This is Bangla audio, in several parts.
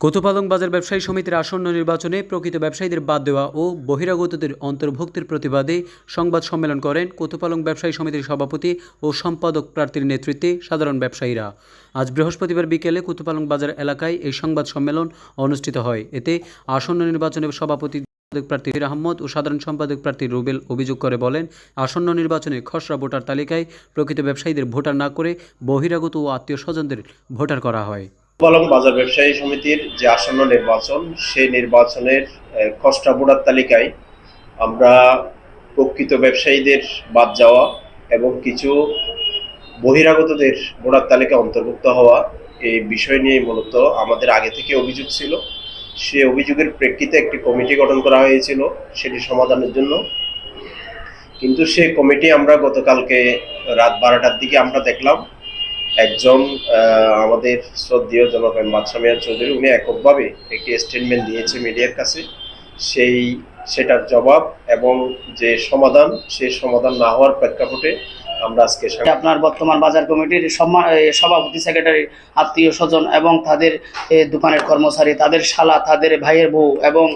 কোতোপালং বাজার ব্যবসায়ী সমিতির আসন্ন নির্বাচনে প্রকৃত ব্যবসায়ীদের বাদ দেওয়া ও বহিরাগতদের অন্তর্ভুক্তির প্রতিবাদে সংবাদ সম্মেলন করেন কোতোপালং ব্যবসায়ী সমিতির সভাপতি ও সম্পাদক প্রার্থীর নেতৃত্বে সাধারণ ব্যবসায়ীরা। আজ বৃহস্পতিবার বিকেলে কোতোপালং বাজার এলাকায় এই সংবাদ সম্মেলন অনুষ্ঠিত হয়। এতে আসন্ন নির্বাচনে সভাপতি প্রার্থী আহমদ ও সাধারণ সম্পাদক প্রার্থী রুবেল অভিযোগ করে বলেন, আসন্ন নির্বাচনে খসড়া ভোটার তালিকায় প্রকৃত ব্যবসায়ীদের ভোটার না করে বহিরাগত ও আত্মীয় স্বজনদের ভোটার করা হয়। পালং বাজার ব্যবসায়ী সমিতির যে আসন্ন নির্বাচন, সেই নির্বাচনের খসড়া ভোটার তালিকায় আমরা প্রকৃত ব্যবসায়ীদের বাদ যাওয়া এবং কিছু বহিরাগতদের ভোটার তালিকা অন্তর্ভুক্ত হওয়া এই বিষয় নিয়ে মূলত আমাদের আগে থেকে অভিযোগ ছিল। সে অভিযোগের প্রেক্ষিতে একটি কমিটি গঠন করা হয়েছিল, সেটি সমাধানের জন্য। কিন্তু সে কমিটি আমরা গতকালকে রাত বারোটার দিকে আমরা দেখলাম একজন আমাদের শ্রদ্ধেয় জনক বাদশা মিয়া চৌধুরী, উনি এককভাবে একটি স্টেটমেন্ট দিয়েছে মিডিয়ার কাছে। সেই, সেটার জবাব এবং যে সমাধান, সেই সমাধান না হওয়ার প্রেক্ষাপটে আমরা আজকে আপনার বর্তমান বাজার কমিটির সভাপতি সেক্রেটারি আত্মীয় স্বজন এবং তাদের দোকানের কর্মচারী, তাদের শালা, তাদের ভাইয়ের বউ এবং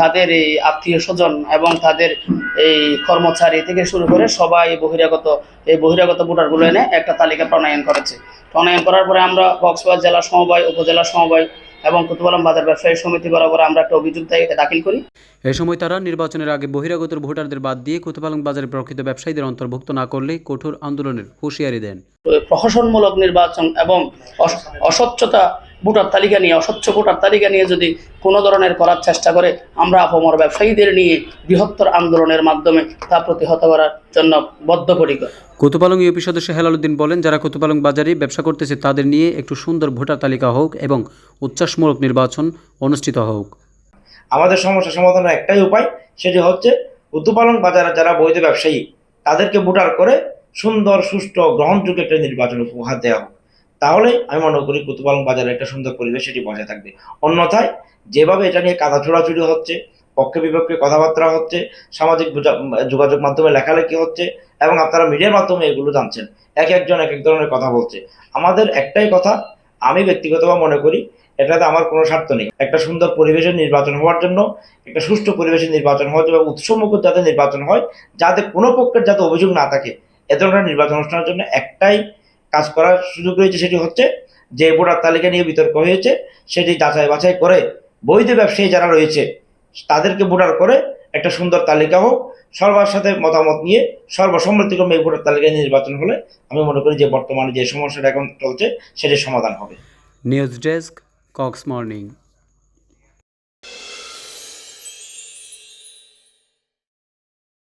তাদের আত্মীয় স্বজন এবং তাদের এই কর্মচারী থেকে শুরু করে সবাই বহিরাগত এই বহিরাগত ভোটারগুলো এনে একটা তালিকা প্রণয়ন করেছে। প্রণয়ন করার পরে আমরা কক্সবাজার জেলা সমবায় উপজেলা সমবায় এবং কুতুবালাম বাজার ব্যবসায়ী সমিতি বরাবর আমরা একটা অভিযোগ দাখিল করি। এ সময় তারা নির্বাচনের আগে বহিরাগত ভোটারদের বাদ দিয়ে কোতোপালং বাজারের প্রকৃত ব্যবসায়ীদের অন্তর্ভুক্ত না করলে কঠোর আন্দোলনের হুঁশিয়ারি দেন। প্রহসনমূলক নির্বাচন এবং অস- অস্বচ্ছতা ভোটার তালিকা নিয়ে অস্বচ্ছ ভোটার তালিকা নিয়ে যদি কোনো ধরনের করার চেষ্টা করে আমরা আপমর ব্যবসায়ীদের নিয়ে বৃহত্তর আন্দোলনের মাধ্যমে তা প্রতিহত করার জন্য বদ্ধপরিকর। কোতোপালং ইউপি সদস্য হেলালুদ্দিন বলেন যারা কোতোপালং বাজারে ব্যবসা করতেছে তাদের নিয়ে একটু সুন্দর ভোটার তালিকা হোক এবং উচ্ছ্বাসমূলক নির্বাচন অনুষ্ঠিত হোক। আমাদের সমস্যা সমাধানের একটাই উপায় সেটি হচ্ছে উত্তপালন বাজারে যারা বৈধ ব্যবসায়ী তাদেরকে ভোটার করে সুন্দর সুষ্ঠু গ্রহণযোগ্য একটা নির্বাচন উপহার দেওয়া হোক। তাহলে আমি মনে করি কুতুপালন বাজারে একটা সুন্দর পরিবেশ সেটি বজায় থাকবে। অন্যথায়, যেভাবে এটা নিয়ে কাদা ছোড়াছুড়ি হচ্ছে, পক্ষে বিপক্ষে কথাবার্তা হচ্ছে, সামাজিক যোগাযোগ মাধ্যমে লেখালেখি হচ্ছে, এবং আপনারা মিডিয়ার মাধ্যমে এগুলো জানছেন, এক একজন এক এক ধরনের কথা বলছে। আমাদের একটাই কথা, আমি ব্যক্তিগতভাবে মনে করি, এটাতে আমার কোনো স্বার্থ নেই। একটা সুন্দর পরিবেশের নির্বাচন হওয়ার জন্য, একটা সুষ্ঠু পরিবেশের নির্বাচন হওয়ার জন্য উৎসমুখ যাতে নির্বাচন হয়, যাতে কোনো পক্ষের যাতে অভিযোগ না থাকে, এ ধরনের নির্বাচন অনুষ্ঠানের জন্য একটাই কাজ করার সুযোগ রয়েছে সেটি হচ্ছে যে ভোটার তালিকা নিয়ে বিতর্ক হয়েছে, সেটি যাচাই বাছাই করে বৈধ ব্যবসায়ী যারা রয়েছে, তাদেরকে ভোটার করে একটা সুন্দর তালিকা হোক সর্বার সাথে মতামত নিয়ে সর্বসম্মতিক্রমে এই ভোটার তালিকায় নির্বাচন হলে আমি মনে করি যে বর্তমানে যে সমস্যাটা এখন চলছে, সেটির সমাধান হবে। News desk, Cox morning.